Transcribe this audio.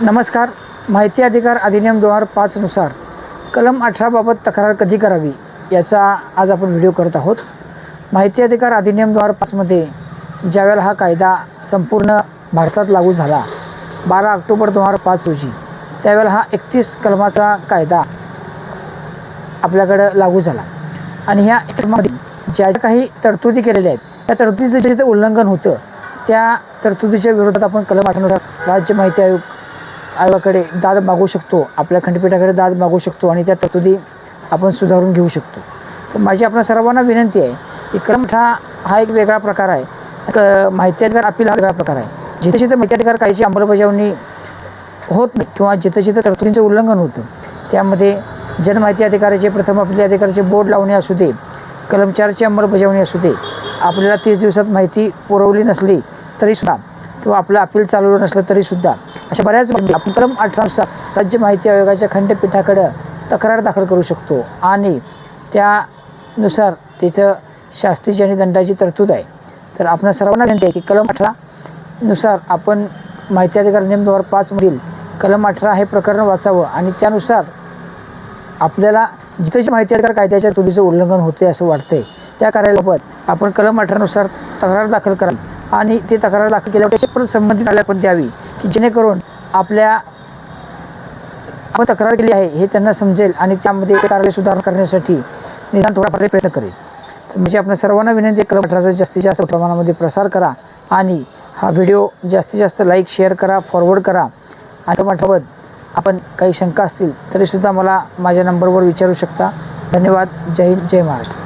नमस्कार. माहिती अधिकार अधिनियम दोन हजार पाचनुसार कलम अठराबाबत तक्रार कधी करावी याचा आज आपण व्हिडिओ करत आहोत. माहिती अधिकार अधिनियम दोन हजार पाचमध्ये ज्यावेळेला हा कायदा संपूर्ण भारतात लागू झाला बारा ऑक्टोबर दोन हजार पाच रोजी त्यावेळेला हा एकतीस कलमाचा कायदा आपल्याकडं लागू झाला. आणि ह्या ज्या ज्या काही तरतुदी केलेल्या आहेत त्या तरतुदीचं जे उल्लंघन होतं त्या तरतुदीच्या विरोधात आपण कलम अठरानुसार राज्य माहिती आयोग आयोगाकडे दाद मागू शकतो आपल्या खंडपीठाकडे दाद मागू शकतो आणि त्या तरतुदी आपण सुधारून घेऊ शकतो. तर माझी आपल्या सर्वांना विनंती आहे की कलम हा एक वेगळा प्रकार आहे. माहिती अधिकार अपील हा वेगळा प्रकार आहे. जिथे जिथे माहिती अधिकार कायद्याची अंमलबजावणी होत नाही किंवा जिथं जिथं तरतुदींचं उल्लंघन होतं त्यामध्ये जनमाहिती अधिकाराचे प्रथम आपल्या अधिकाराचे बोर्ड लावणे असू दे कलम चारची अंमलबजावणी असू दे आपल्याला तीस दिवसात माहिती पुरवली नसली तरीसुद्धा किंवा आपलं अपील चालवलं नसलं तरीसुद्धा अशा बऱ्याच बाबी आपण कलम अठरानुसार राज्य माहिती आयोगाच्या खंडपीठाकडं तक्रार दाखल करू शकतो. आणि त्यानुसार तिथं शास्तीची आणि दंडाची तरतूद आहे. तर आपण सर्वांना विनंती आहे की कलम अठरानुसार आपण माहिती अधिकार नियम दोन हजार पाचमधील कलम अठरा हे प्रकरण वाचावं आणि त्यानुसार आपल्याला जिथे माहिती अधिकार कायद्याच्या तुझीचं उल्लंघन होते असं वाटतंय. त्या कार्यालयाबाबत आपण कलम अठरानुसार तक्रार दाखल कराल. आणि ते तक्रार दाखल केल्यावर परत संबंधित आल्या पण द्यावी की जेणेकरून आपल्या आपण तक्रार केली आहे हे त्यांना समजेल आणि त्यामध्ये कार्य सुधारणा करण्यासाठी निदान थोडाफार प्रयत्न करेल. तर म्हणजे आपण सर्वांना विनंती कलम अठराचा जास्तीत जास्त प्रमाणामध्ये प्रसार करा आणि हा व्हिडिओ जास्तीत जास्त लाईक शेअर करा फॉरवर्ड करा. आणि पाठवत आपण काही शंका असतील तरीसुद्धा मला माझ्या नंबरवर विचारू शकता. धन्यवाद. जय हिंद जय महाराष्ट्र.